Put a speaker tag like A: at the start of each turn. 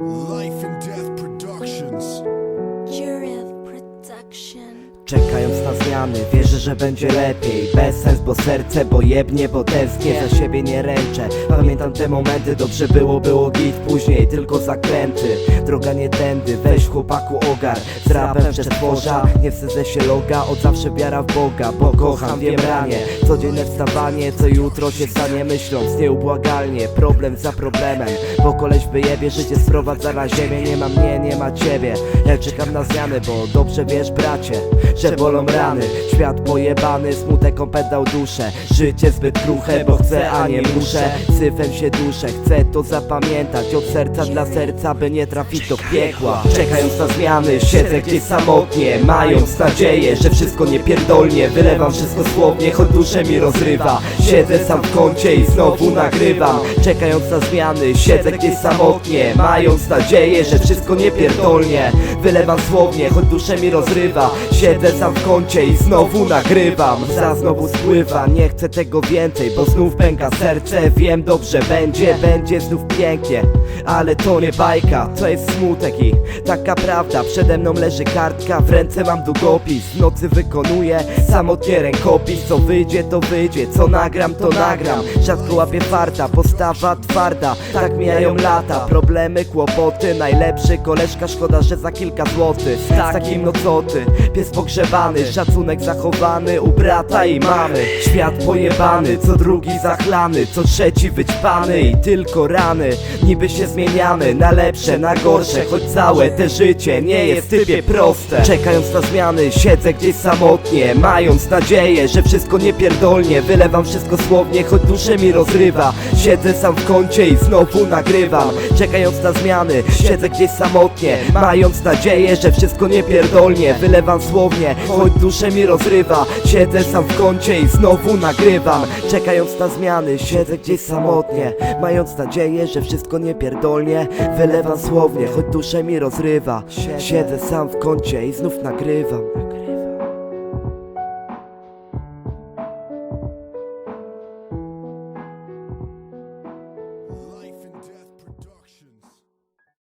A: Life and Death Productions.
B: Production.
C: Czekając na zmiany, wierzę, że będzie lepiej. Bez sens, bo serce, bo jebnie, bo tęsknię Za siebie nie ręczę. Pamiętam te momenty, dobrze było, było git Później tylko zakręty Droga nie tędy, weź chłopaku ogar Z rapem przetworza, nie wstydzę się loga Od zawsze wiara w Boga, bo kocham, wiem ranie. Codzienne wstawanie, co jutro się stanie Myśląc nieubłagalnie, problem za problemem Bo koleś wyjebie, życie sprowadza na ziemię. Nie ma mnie, nie ma ciebie. Ja czekam na zmiany, bo dobrze wiesz bracie Że bolą rany, świat pojebany Smutek opętał duszę. Życie zbyt kruche, bo chcę, a nie muszę. Syfem się duszę, chcę to zapamiętać. Od serca dla serca, by nie trafić do piekła. Czekając na zmiany, siedzę gdzieś samotnie. Mając nadzieję, że wszystko nie pierdolnie Wylewam wszystko słownie, choć duszę mi rozrywa. Siedzę sam w kącie i znowu nagrywam. Czekając na zmiany, siedzę gdzieś samotnie. Mając nadzieję, że wszystko nie pierdolnie Wylewam słownie, choć duszę mi rozrywa Siedzę sam w kącie i znowu nagrywam. Za znowu spływa, nie chcę tego więcej Bo znów pęka serce, wiem dobrze będzie Będzie znów pięknie, ale to nie bajka To jest smutek i taka prawda. Przede mną leży kartka, w ręce mam długopis. W nocy wykonuję samotnie rękopis. Co wyjdzie to wyjdzie, co nagram to nagram. Rzadko łapię farta, postawa twarda. Tak mijają lata, problemy, kłopoty. Najlepszy koleżka, szkoda, że za kilka złotych. Z takim no co ty, pies pogrzebany Szacunek zachowany u brata i mamy. Świat pojebany, co drugi zachlany Co trzeci wyćpany i tylko rany. Niby się zmieniamy na lepsze, na gorsze Choć całe te życie nie jest typie proste. Czekając na zmiany, siedzę gdzieś samotnie Mając nadzieję, że wszystko nie pierdolnie Wylewam wszystko słownie, choć duszę mi rozrywa. Siedzę sam w kącie i znowu nagrywam. Czekając na zmiany, siedzę gdzieś samotnie Mając nadzieję, że wszystko nie pierdolnie Wylewam słownie, choć duszę mi rozrywa. Siedzę sam w kącie i znowu nagrywam. Czekając na zmiany, siedzę gdzieś samotnie Mając nadzieję, że wszystko nie pierdolnie. Wylewam słownie, choć duszę mi rozrywa. Siedzę sam w kącie i znów nagrywam